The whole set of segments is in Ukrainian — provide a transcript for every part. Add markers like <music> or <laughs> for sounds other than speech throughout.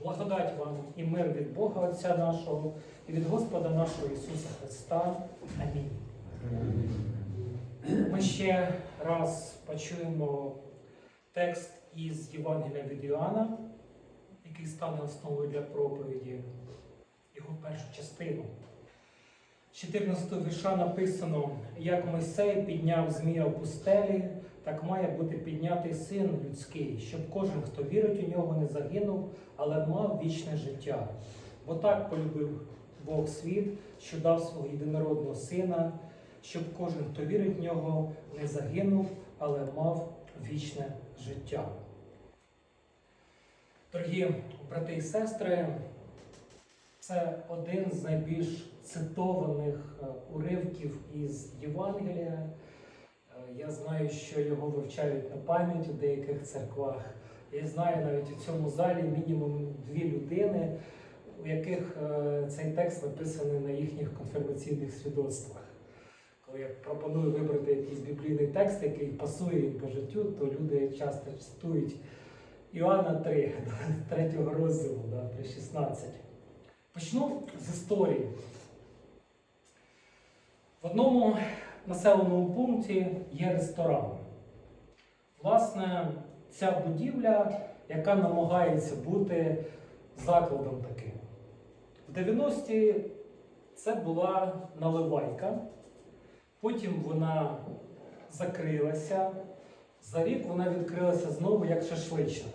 Благодать вам і мир від Бога Отця нашого і від Господа нашого Ісуса Христа. Амінь. Ми ще раз почуємо текст із Євангелія від Іоанна, який стане основою для проповіді, його першу частину. З 14 вірша написано, як Мойсей підняв змія в пустелі, так має бути піднятий син людський, щоб кожен, хто вірить у нього, не загинув, але мав вічне життя. Бо так полюбив Бог світ, що дав свого єдинородного сина, щоб кожен, хто вірить в нього, не загинув, але мав вічне життя. Дорогі брати і сестри, це один з найбільш цитованих е, уривків із Євангелія. Я знаю, що його вивчають на пам'ять у деяких церквах. Я знаю навіть у цьому залі мінімум дві людини, у яких е, цей текст написаний на їхніх конфірмаційних свідоцтвах. Коли я пропоную вибрати якийсь біблійний текст, який пасує їм по життю, то люди часто цитують Іоанна 3, 3 <laughs> розділу, да, 3.16. Почну з історії. В одному населеному пункті є ресторан. Власне, ця будівля, яка намагається бути закладом таким. В 90-ті це була наливайка, потім вона закрилася. За рік вона відкрилася знову як шашлична.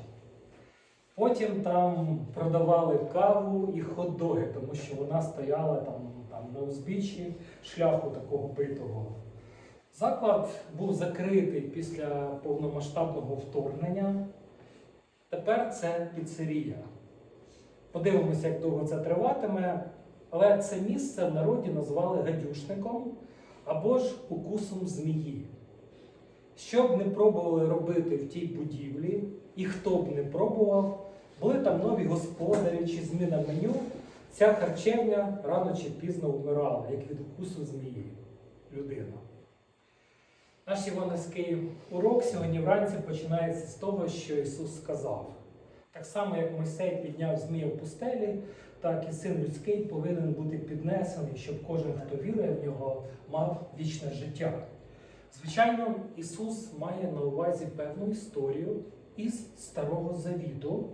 Потім там продавали каву і хот-доги, тому що вона стояла там, на узбіччі шляху такого битого. Заклад був закритий після повномасштабного вторгнення. Тепер це піцерія. Подивимося, як довго це триватиме. Але це місце в народі назвали гадюшником або ж укусом змії. Що б не пробували робити в тій будівлі, і хто б не пробував, були там нові господарі чи зміна меню, ця харчевня рано чи пізно вмирала, як від укусу змії людина. Наш івановський урок сьогодні вранці починається з того, що Ісус сказав. Так само, як Мойсей підняв змія в пустелі, так і син людський повинен бути піднесений, щоб кожен, хто вірує в нього, мав вічне життя. Звичайно, Ісус має на увазі певну історію із Старого Завіту.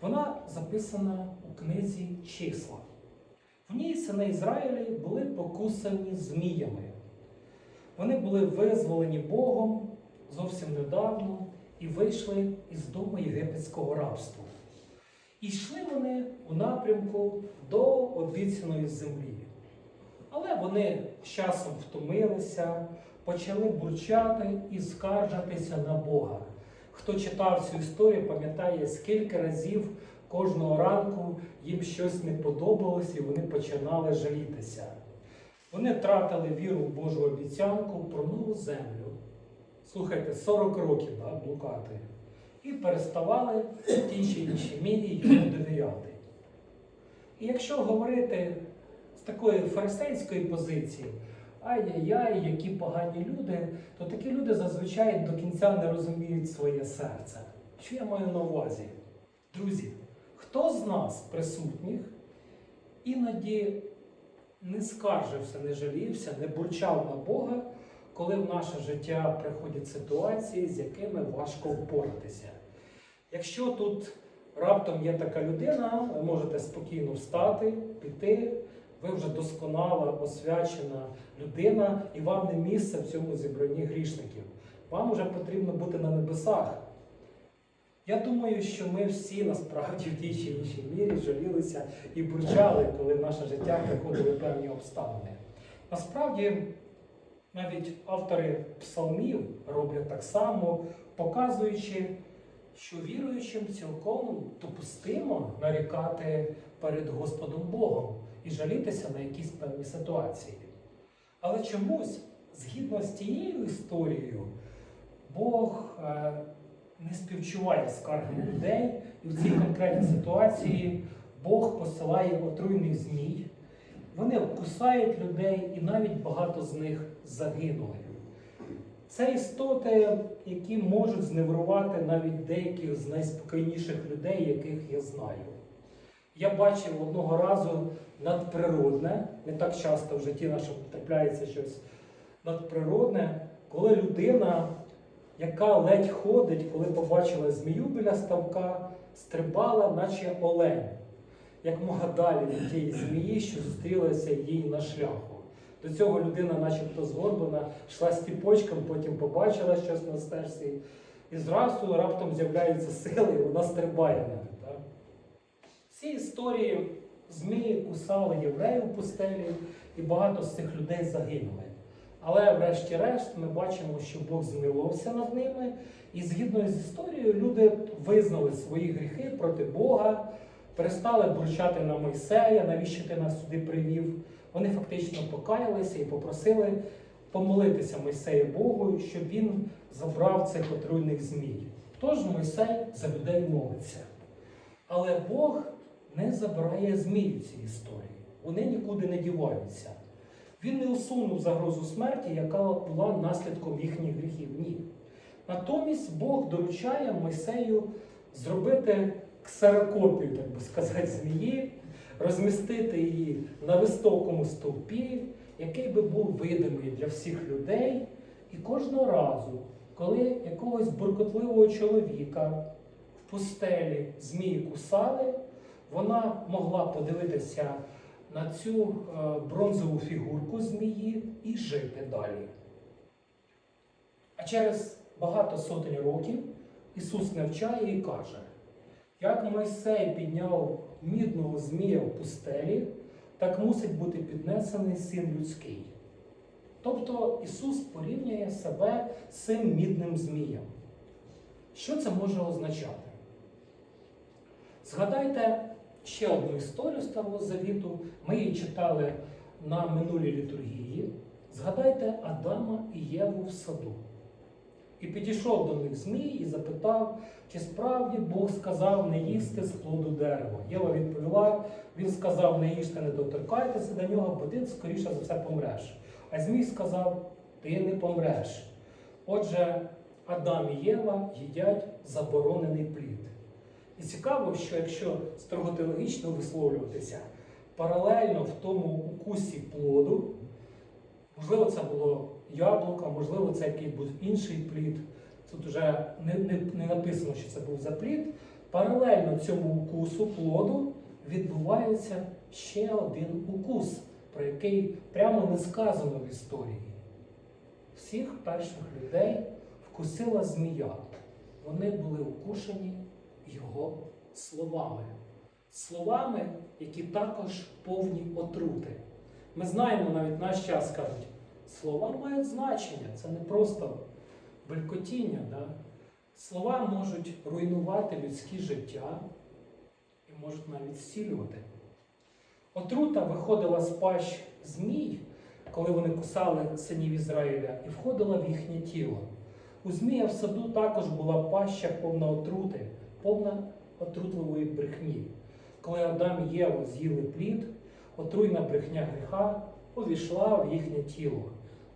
Вона записана книзі числа. В ній сини Ізраїлі були покусані зміями. Вони були визволені Богом зовсім недавно і вийшли із дому єгипетського рабства. І йшли вони у напрямку до обіцяної землі. Але вони з часом втомилися, почали бурчати і скаржатися на Бога. Хто читав цю історію, пам'ятає, скільки разів кожного ранку їм щось не подобалось і вони починали жалітися. Вони втратили віру в Божу обіцянку про нову землю. Слухайте, 40 років да, блукати. І переставали в тій чи іншій мірі йому довіряти. І якщо говорити з такої фарисейської позиції, ай-яй-яй, які погані люди, то такі люди зазвичай до кінця не розуміють своє серце. Що я маю на увазі? Друзі, хто з нас присутніх іноді не скаржився, не жалівся, не бурчав на Бога, коли в наше життя приходять ситуації, з якими важко впоратися. Якщо тут раптом є така людина, ви можете спокійно встати, піти, ви вже досконала, освячена людина, і вам не місце в цьому зібранні грішників. Вам вже потрібно бути на небесах. Я думаю, що ми всі насправді в тій чи іншій мірі жалілися і бурчали, коли в наше життя приходили певні обставини. Насправді, навіть автори псалмів роблять так само, показуючи, що віруючим цілком допустимо нарікати перед Господом Богом і жалітися на якісь певні ситуації. Але чомусь, згідно з тією історією, Бог не співчуває скарги людей, і в цій конкретній ситуації Бог посилає отруйних змій. Вони кусають людей, і навіть багато з них загинули. Це істоти, які можуть зневрувати навіть деяких з найспокійніших людей, яких я знаю. Я бачив одного разу надприродне, не так часто в житті нашому трапляється щось надприродне, коли людина, яка ледь ходить, коли побачила змію біля ставка, стрибала, наче олень, як мога далі від тієї змії, що зустрілася їй на шляху. До цього людина, начебто згорблена, йшла стіпочком, потім побачила щось на стежці, і зразу раптом з'являються сили, і вона стрибає на. Так? Ці історії змії кусали євреїв в пустелі, і багато з цих людей загинули. Але врешті-решт ми бачимо, що Бог змилувався над ними, і згідно з історією, люди визнали свої гріхи проти Бога, перестали бурчати на Мойсея, навіщо ти нас сюди привів. Вони фактично покаялися і попросили помолитися Мойсею Богу, щоб він забрав цих отруйних змій. Тож Мойсей за людей молиться. Але Бог не забирає змій в цій історії. Вони нікуди не діваються. Він не усунув загрозу смерті, яка була наслідком їхніх гріхів. Ні. Натомість Бог доручає Мойсею зробити ксерокопію, так би сказати, змії, розмістити її на високому стовпі, який би був видимий для всіх людей. І кожного разу, коли якогось буркотливого чоловіка в пустелі змії кусали, вона могла подивитися на цю е, бронзову фігурку змії і жити далі. А через багато сотень років Ісус навчає і каже, як Мойсей підняв мідного змія в пустелі, так мусить бути піднесений син людський. Тобто Ісус порівнює себе з цим мідним змієм. Що це може означати? Згадайте ще одну історію Старого Завіту. Ми її читали на минулій літургії. Згадайте Адама і Єву в саду. І підійшов до них Змій і запитав, чи справді Бог сказав не їсти з плоду дерева. Єва відповіла, він сказав, не їжте, не доторкайтеся до нього, бо ти скоріше за все помреш. А Змій сказав, ти не помреш. Отже, Адам і Єва їдять заборонений плід. І цікаво, що якщо строго теологічно висловлюватися, паралельно в тому укусі плоду, можливо, це було яблуко, можливо, це якийсь був інший плід. Тут вже не, не, не написано, що це був за плід. Паралельно цьому укусу плоду відбувається ще один укус, про який прямо не сказано в історії. Всіх перших людей вкусила змія. Вони були укушені його словами. Словами, які також повні отрути. Ми знаємо навіть наш час кажуть, слова мають значення, це не просто белькотіння. Да? Слова можуть руйнувати людське життя і можуть навіть зцілювати. Отрута виходила з пащ змій, коли вони кусали синів Ізраїля, і входила в їхнє тіло. У Змія в саду також була паща повна отрути, повна отрутливої брехні. Коли Адам і Єва з'їли плід, отруйна брехня гріха увійшла в їхнє тіло.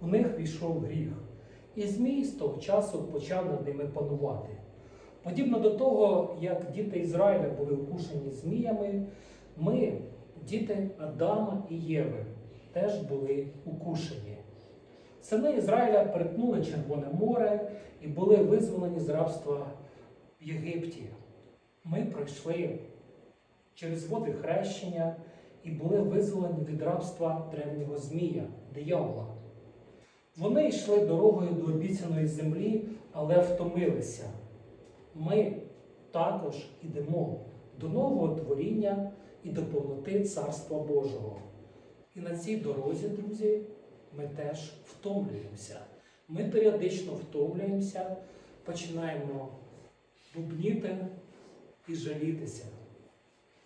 У них війшов гріх. І Змій з того часу почав над ними панувати. Подібно до того, як діти Ізраїля були вкушені зміями, ми, діти Адама і Єви, теж були укушені. Сини Ізраїля перетнули Червоне море і були визволені з рабства в Єгипті. Ми пройшли через води хрещення і були визволені від рабства древнього Змія, диявола. Вони йшли дорогою до обіцяної землі, але втомилися. Ми також ідемо до нового творіння і до повноти Царства Божого. І на цій дорозі, друзі, ми теж втомлюємося. Ми періодично втомлюємося, починаємо бубніти і жалітися.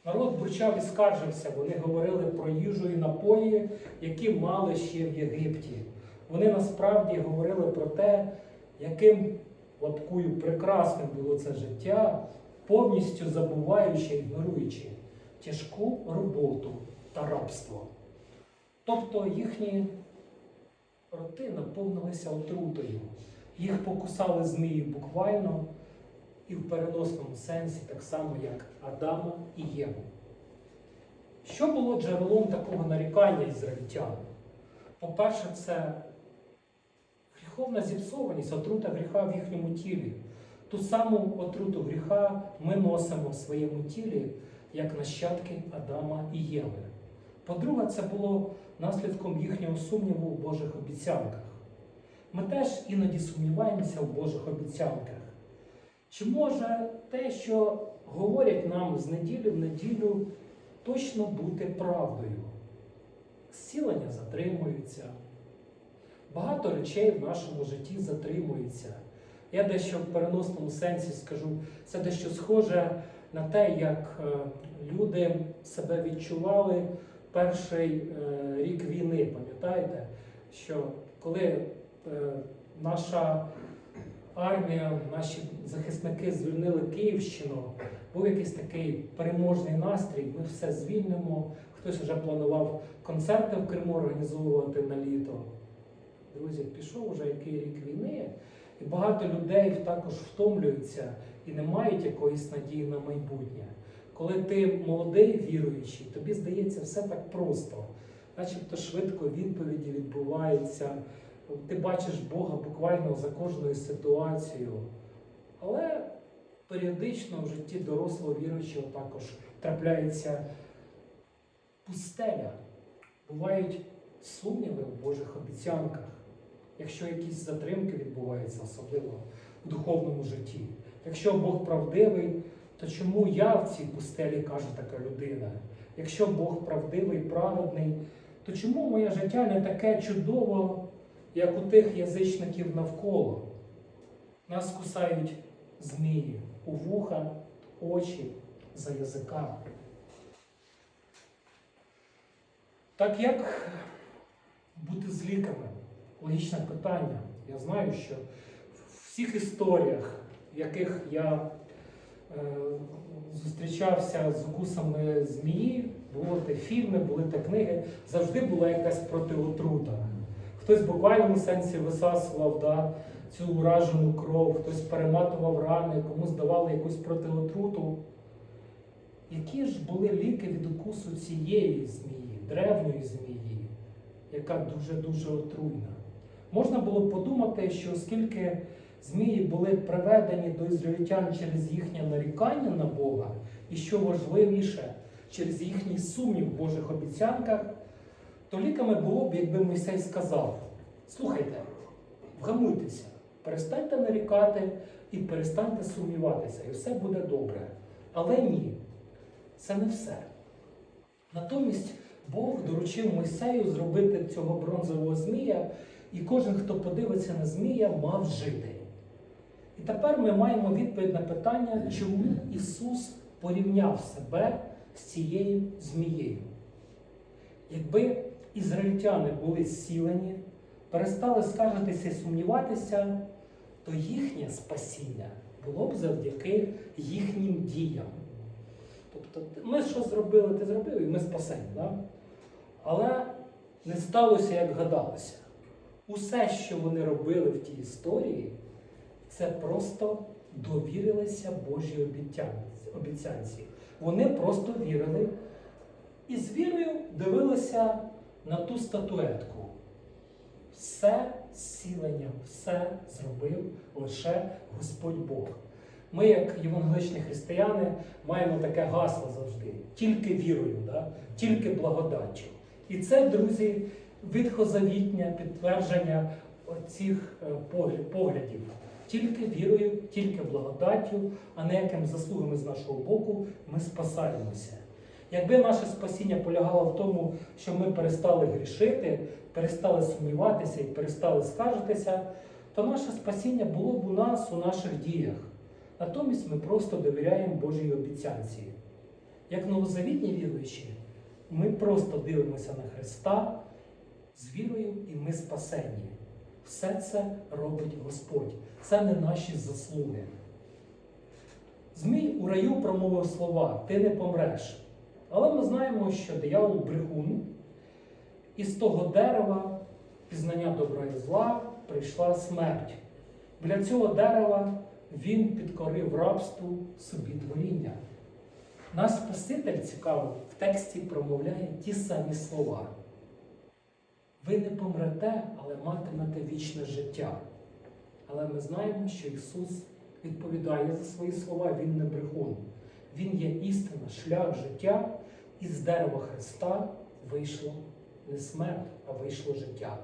Народ бурчав і скаржився, вони говорили про їжу і напої, які мали ще в Єгипті. Вони насправді говорили про те, яким лапкою прекрасним було це життя, повністю забуваючи, ігноруючи тяжку роботу та рабство. Тобто їхні роти наповнилися отрутою. Їх покусали змії буквально і в переносному сенсі, так само, як Адама і Єву. Що було джерелом такого нарікання ізраїльтян? По-перше, це гріховна зіпсованість, отрута гріха в їхньому тілі. Ту саму отруту гріха ми носимо в своєму тілі, як нащадки Адама і Єви. По-друге, це було наслідком їхнього сумніву в Божих обіцянках. Ми теж іноді сумніваємося в Божих обіцянках. Чи може те, що говорять нам з неділі в неділю, точно бути правдою? Зцілення затримуються, багато речей в нашому житті затримуються. Я дещо в переносному сенсі скажу, це дещо схоже на те, як е, люди себе відчували перший е, рік війни. Пам'ятаєте, що коли е, наша армія, наші захисники звільнили Київщину, був якийсь такий переможний настрій, ми все звільнимо. Хтось вже планував концерти в Криму організовувати на літо. Друзі, пішов вже який рік війни, і багато людей також втомлюються і не мають якоїсь надії на майбутнє. Коли ти молодий віруючий, тобі здається все так просто, начебто швидко відповіді відбуваються. Ти бачиш Бога буквально за кожною ситуацією. Але періодично в житті дорослого віруючого також трапляється пустеля. Бувають сумніви в Божих обіцянках, якщо якісь затримки відбуваються, особливо в духовному житті. Якщо Бог правдивий, то чому я в цій пустелі каже така людина? Якщо Бог правдивий, праведний, то чому моє життя не таке чудово, як у тих язичників навколо? Нас кусають змії у вуха, очі, за язика. Так як бути з ліками? Логічне питання. Я знаю, що в всіх історіях, в яких я е, зустрічався з укусами змії, були те фільми, були те книги, завжди була якась протиотрута. Хтось в буквальному сенсі висасував да, цю уражену кров, хтось перематував рани, комусь давали якусь протиотруту. Які ж були ліки від укусу цієї змії, древньої змії, яка дуже-дуже отруйна? Можна було подумати, що оскільки змії були приведені до ізраїльтян через їхнє нарікання на Бога, і що важливіше, через їхній сумнів в Божих обіцянках, то ліками було б, якби Мойсей сказав: слухайте, вгамуйтеся, перестаньте нарікати і перестаньте сумніватися, і все буде добре. Але ні, це не все. Натомість Бог доручив Мойсею зробити цього бронзового змія, і кожен, хто подивиться на змія, мав жити. І тепер ми маємо відповідь на питання, чому Ісус порівняв себе з цією змією. Якби ізраїльтяни були зцілені, перестали скаржитися і сумніватися, то їхнє спасіння було б завдяки їхнім діям. Тобто, ми що зробили, ти зробив, і ми спасені. Да? Але не сталося, як гадалося. Усе, що вони робили в тій історії, це просто довірилися Божій обіцянці-. Вони просто вірили і з вірою дивилися на ту статуетку. Все зцілення, все зробив лише Господь Бог. Ми, як євангеличні християни, маємо таке гасло завжди: тільки вірою, да? тільки благодаттю. І це, друзі, відхозавітнє підтвердження цих поглядів. Тільки вірою, тільки благодаттю, а не яким заслугами з нашого боку ми спасаємося. Якби наше спасіння полягало в тому, що ми перестали грішити, перестали сумніватися і перестали скаржитися, то наше спасіння було б у нас у наших діях. Натомість ми просто довіряємо Божій обіцянці. Як новозавітні віруючі, ми просто дивимося на Христа з вірою, і ми спасені. Все це робить Господь. Це не наші заслуги. Змій у раю промовив слова: Ти не помреш. Але ми знаємо, що диявол брехун, і з того дерева, пізнання добра і зла, прийшла смерть. Біля цього дерева він підкорив рабству собі творіння. Наш Спаситель цікаво в тексті промовляє ті самі слова. Ви не помрете, але матимете вічне життя. Але ми знаємо, що Ісус відповідає за свої слова, Він не брехун. Він є істина, шлях життя, і з дерева Христа вийшло не смерть, а вийшло життя.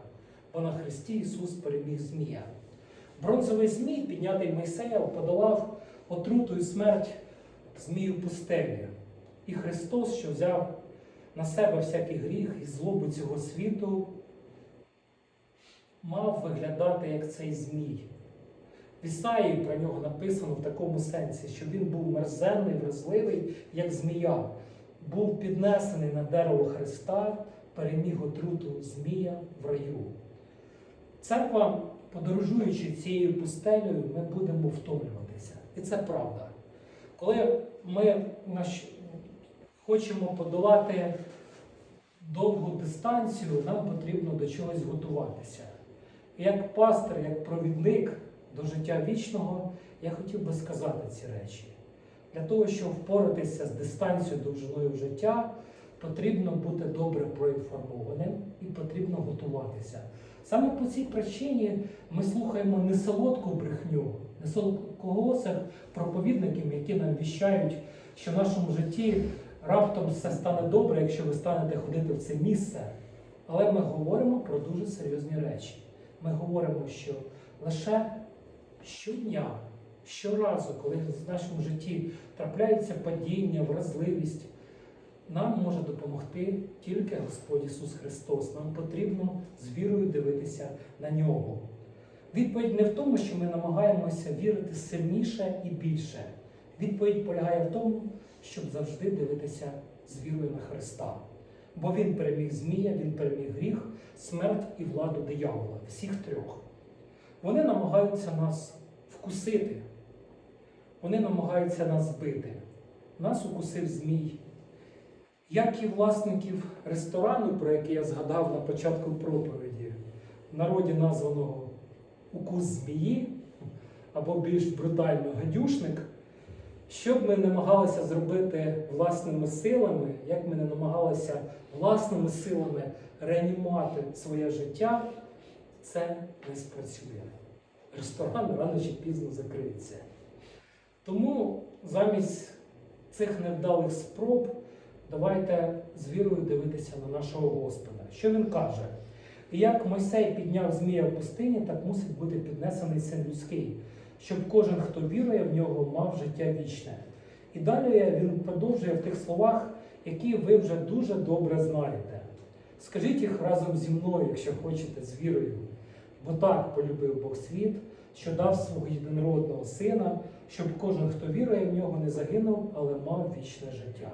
Бо на Христі Ісус переміг Змія. Бронзовий Змій, піднятий Мойсеєм, подолав отруту і смерть Змію пустелі. І Христос, що взяв на себе всякий гріх і злобу цього світу, мав виглядати як цей Змій. В Ісаї про нього написано в такому сенсі, що він був мерзенний, вразливий, як змія, був піднесений на дерево Христа, переміг отруту Змія в раю. Церква, подорожуючи цією пустелею, ми будемо втомлюватися. І це правда. Коли ми хочемо подолати довгу дистанцію, нам потрібно до чогось готуватися. Як пастор, як провідник до життя вічного, я хотів би сказати ці речі. Для того, щоб впоратися з дистанцією довжиною життя, потрібно бути добре проінформованим і потрібно готуватися. Саме по цій причині ми слухаємо не солодку брехню, не солодкоголосих проповідників, які нам віщають, що в нашому житті раптом все стане добре, якщо ви станете ходити в це місце. Але ми говоримо про дуже серйозні речі. Ми говоримо, що лише щодня, щоразу, коли в нашому житті трапляється падіння, вразливість, нам може допомогти тільки Господь Ісус Христос. Нам потрібно з вірою дивитися на нього. Відповідь не в тому, що ми намагаємося вірити сильніше і більше. Відповідь полягає в тому, щоб завжди дивитися з вірою на Христа. Бо Він переміг Змія, Він переміг гріх, смерть і владу диявола, всіх трьох. Вони намагаються нас вкусити, вони намагаються нас збити. Нас укусив Змій. Як і власників ресторану, про який я згадав на початку проповіді, в народі названого укус змії, або більш брутально гадюшник, що б ми намагалися зробити власними силами, як ми не намагалися власними силами реанімувати своє життя, це не спрацює. Ресторан рано чи пізно закриється. Тому замість цих невдалих спроб давайте з вірою дивитися на нашого Господа. Що він каже? Як Мойсей підняв Змія в пустині, так мусить бути піднесений син людський, щоб кожен, хто вірує в нього, мав життя вічне. І далі він продовжує в тих словах, які ви вже дуже добре знаєте. Скажіть їх разом зі мною, якщо хочете, з вірою. Бо так полюбив Бог світ, що дав свого єдинородного сина, щоб кожен, хто вірує в нього, не загинув, але мав вічне життя.